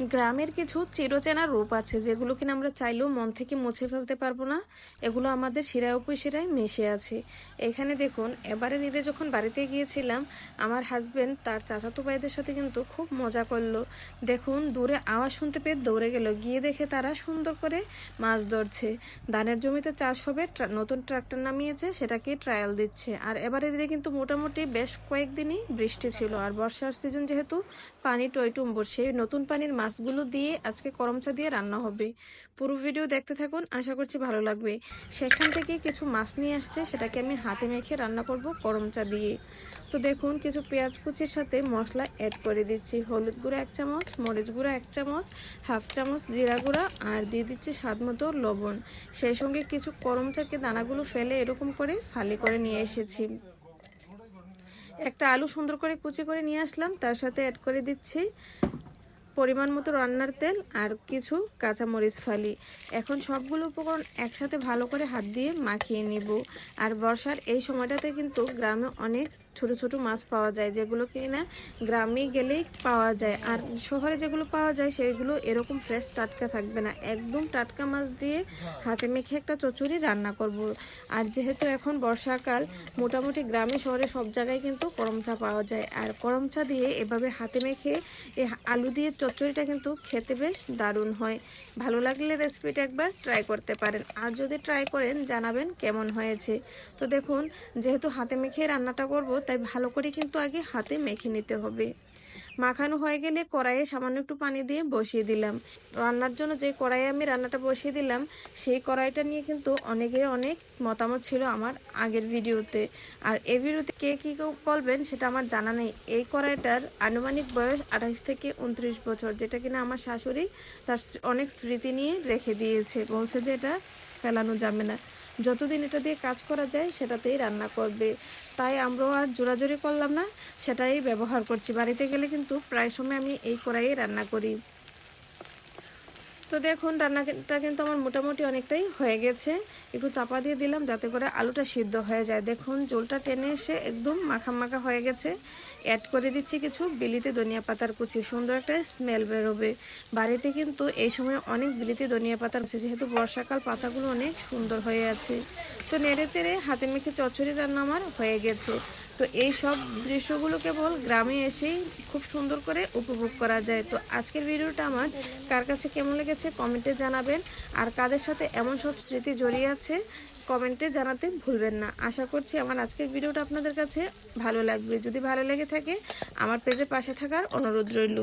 গ্রামের কিছু চিরচেনা রূপ আছে, যেগুলো কিনা আমরা চাইলেও মন থেকে মুছে ফেলতে পারব না। এগুলো আমাদের শিরায় উপশিরায় মিশে আছে। এখানে দেখুন এবারে ঈদে যখন বাড়িতে গিয়েছিলাম, আমার হাজবেন্ড তার চাচাতো ভাইদের সাথে কিন্তু খুব মজা করল। দেখুন, দূরে আওয়াজ শুনতে পেয়ে দৌড়ে গেল। গিয়ে দেখে তারা সুন্দর করে মাছ ধরছে। ধানের জমিতে চাষ হবে নতুন ট্রাক্টর নামিয়েছে, সেটাকে ট্রায়াল দিচ্ছে। আর এবারে ঈদে কিন্তু মোটামুটি বেশ কয়েকদিনই বৃষ্টি ছিল। আর বর্ষার সিজন যেহেতু, পানি টয়টুম্বর সেই নতুন পানির মাছগুলো দিয়ে আজকে করমচা দিয়ে রান্না হবে। পুরো ভিডিও দেখতে থাকুন, আশা করছি ভালো লাগবে। সেখান থেকে কিছু মাছ নিয়ে আসছে, সেটাকে আমি হাতে মেখে রান্না করব করমচা দিয়ে। তো দেখুন, কিছু পেঁয়াজ কুচির সাথে মশলা অ্যাড করে দিচ্ছি। হলুদ গুঁড়ো এক চামচ, মরিচ গুঁড়ো এক চামচ, হাফ চামচ জিরা গুঁড়া আর দিয়ে দিচ্ছি স্বাদ মতো লবণ। সেই সঙ্গে কিছু করমচাকে দানাগুলো ফেলে এরকম করে ফালি করে নিয়ে এসেছি। একটা আলু সুন্দর করে কুচি করে নিয়ে আসলাম, তার সাথে অ্যাড করে দিচ্ছি পরিমাণ মতো রান্নার তেল আর কিছু কাঁচামরিচ ফালি। এখন সবগুলো উপকরণ একসাথে ভালো করে হাত দিয়ে মাখিয়ে নিব। আর বর্ষার এই সময়টাতে কিন্তু গ্রামে অনেক ছোট ছোট মাছ পাওয়া যায়, যেগুলো কিনা গ্রামে গেলেই পাওয়া যায়। আর শহরে যেগুলো পাওয়া যায়, সেগুলো এরকম ফ্রেশ টাটকা থাকবে না। একদম টাটকা মাছ দিয়ে হাতে মেখে একটা চচড়ি রান্না করব। আর যেহেতু এখন বর্ষাকাল, মোটামুটি গ্রামে শহরে সব জায়গায় কিন্তু করমচা পাওয়া যায়। আর করমচা দিয়ে এভাবে হাতে মেখে এই আলু দিয়ে চচ্চড়িটা কিন্তু খেতে বেশ দারুণ হয়। ভালো লাগলে রেসিপিটা একবার ট্রাই করতে পারেন। আর যদি ট্রাই করেন, জানাবেন কেমন হয়েছে। তো দেখুন, যেহেতু হাতে মেখে রান্নাটা করব, তাই ভালো করে কিন্তু আগে হাতে মেখে নিতে হবে। মাখানো হয়ে গেলে কড়াইয়ে সামান্য একটু পানি দিয়ে বসিয়ে দিলাম। রান্নার জন্য যে কড়াইয়ে আমি রান্নাটা বসিয়ে দিলাম, সেই কড়াইটা নিয়ে কিন্তু অনেকে অনেক মতামত ছিল আমার আগের ভিডিওতে। আর এই ভিডিওতে কে কী কেউ বলবেন সেটা আমার জানা নেই। এই কড়াইটার আনুমানিক বয়স আঠাশ থেকে উনত্রিশ বছর, যেটা কিনা আমার শাশুড়ি তার অনেক স্মৃতি নিয়ে রেখে দিয়েছে। বলছে যে এটা ফেলানো যাবে না। যতদিন এটা দিয়ে কাজ করা যায়, সেটাতেই রান্না করবে। তাই আমরাও আর জোড়াজোড়ি করলাম না, সেটাই ব্যবহার করছি। বাড়িতে গেলে কিন্তু প্রায় সময় আমি এই কড়াইয়ে রান্না করি। তো দেখুন, রান্নাটা কিন্তু আমার মোটামুটি অনেকটাই হয়ে গেছে। একটু চাপা দিয়ে দিলাম যাতে করে আলুটা সিদ্ধ হয়ে যায়। দেখুন জলটা টেনে এসে একদম মাখা মাখা হয়ে গেছে। অ্যাড করে দিচ্ছি কিছু বিলিতে ধনিয়া পাতার কুচি। সুন্দর একটা স্মেল বেরোবে। বাড়িতে কিন্তু এই সময় অনেক বিলিতে ধনিয়া পাতা আছে, যেহেতু বর্ষাকাল পাতাগুলো অনেক সুন্দর হয়ে আছে। তো নেড়ে চেড়ে হাতে মেখে চচ্চড়ি রান্না আমার হয়ে গেছে। তো এই সব দৃশ্যগুলো কেবল গ্রামে এসেই খুব সুন্দর করে উপভোগ করা যায়। তো আজকের ভিডিওটা আমার কার কাছে কেমন লেগেছে কমেন্টে জানাবেন। আর কাদের সাথে এমন সব স্মৃতি জড়িয়ে আছে কমেন্টে জানাতে ভুলবেন না। আশা করছি আমার আজকের ভিডিওটা আপনাদের কাছে ভালো লাগবে। যদি ভালো লেগে থাকে, আমার পেজে পাশে থাকার অনুরোধ রইল।